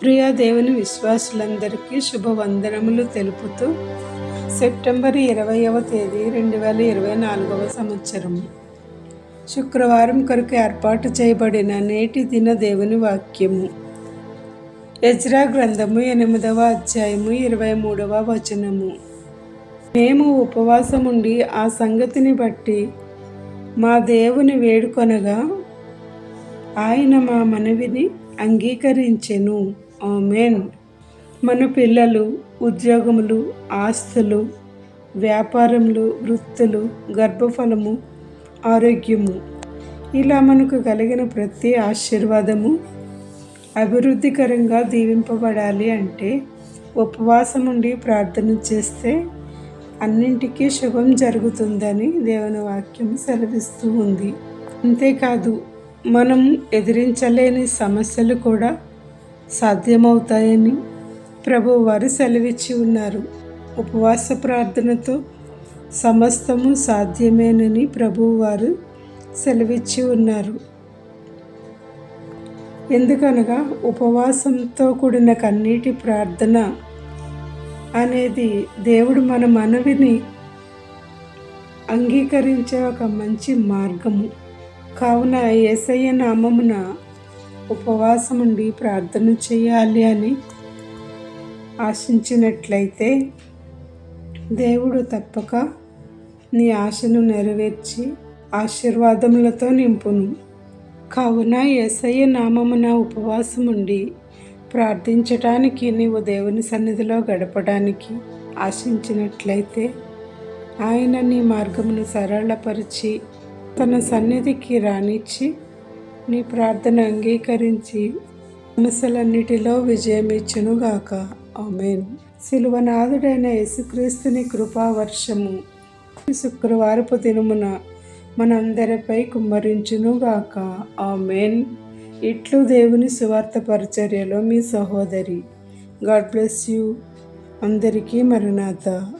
ప్రియ దేవుని విశ్వాసులందరికీ శుభవందనములు తెలుపుతూ సెప్టెంబర్ ఇరవైవ తేదీ రెండు వేల ఇరవై నాలుగవ సంవత్సరం. శుక్రవారం కొరకు ఏర్పాటు చేయబడిన నేటి దిన దేవుని వాక్యము. ఎజ్రా గ్రంథము ఎనిమిదవ అధ్యాయము ఇరవై మూడవ వచనము. మేము ఉపవాసముండి ఆ సంగతిని బట్టి మా దేవుని వేడుకొనగా ఆయన మా మనవిని అంగీకరించెను. ఆమెన్. మన పిల్లలు ఉద్యోగములు ఆస్తులు వ్యాపారములు వృత్తులు గర్భఫలము ఆరోగ్యము. ఇలా మనకు కలిగిన ప్రతి ఆశీర్వాదము అభివృద్ధికరంగా దీవింపబడాలి అంటే ఉపవాసం ఉండి ప్రార్థన చేస్తే అన్నింటికీ శుభం జరుగుతుందని దేవుని వాక్యం సెలవిస్తూ ఉంది. అంతేకాదు మనం ఎదిరించలేని సమస్యలు కూడా సాధ్యమవుతాయని ప్రభు వారు సెలవిచ్చి ఉన్నారు. ఉపవాస ప్రార్థనతో సమస్తము సాధ్యమేనని ప్రభువు వారు సెలవిచ్చి ఉన్నారు. ఎందుకనగా ఉపవాసంతో కూడిన కన్నీటి ప్రార్థన అనేది దేవుడు మన మనవిని అంగీకరించే ఒక మంచి మార్గము. కావున ఏసయ్య నామమున ఉపవాసం ఉండి ప్రార్థన చేయాలి అని ఆశించినట్లయితే దేవుడు తప్పక నీ ఆశను నెరవేర్చి ఆశీర్వాదములతో నింపును. కావున ఏసయ్య నామమున ఉపవాసం ఉండి ప్రార్థించటానికి నీవు దేవుని సన్నిధిలో గడపడానికి ఆశించినట్లయితే ఆయన నీ మార్గమును సరళపరిచి తన సన్నిధికి రానిచ్చి నీ ప్రార్థన అంగీకరించి సమస్యలన్నిటిలో విజయం ఇచ్చునుగాక ఆమెన్. శిలువనాథుడైన యేసుక్రీస్తుని కృపావర్షము. శుక్రవారపు దినమున మనందరిపై కుమ్మరించునుగాక. ఆమెన్. ఇట్లు దేవుని సువార్త పరిచర్యలో మీ సహోదరి. God bless you. అందరికీ మరణాత.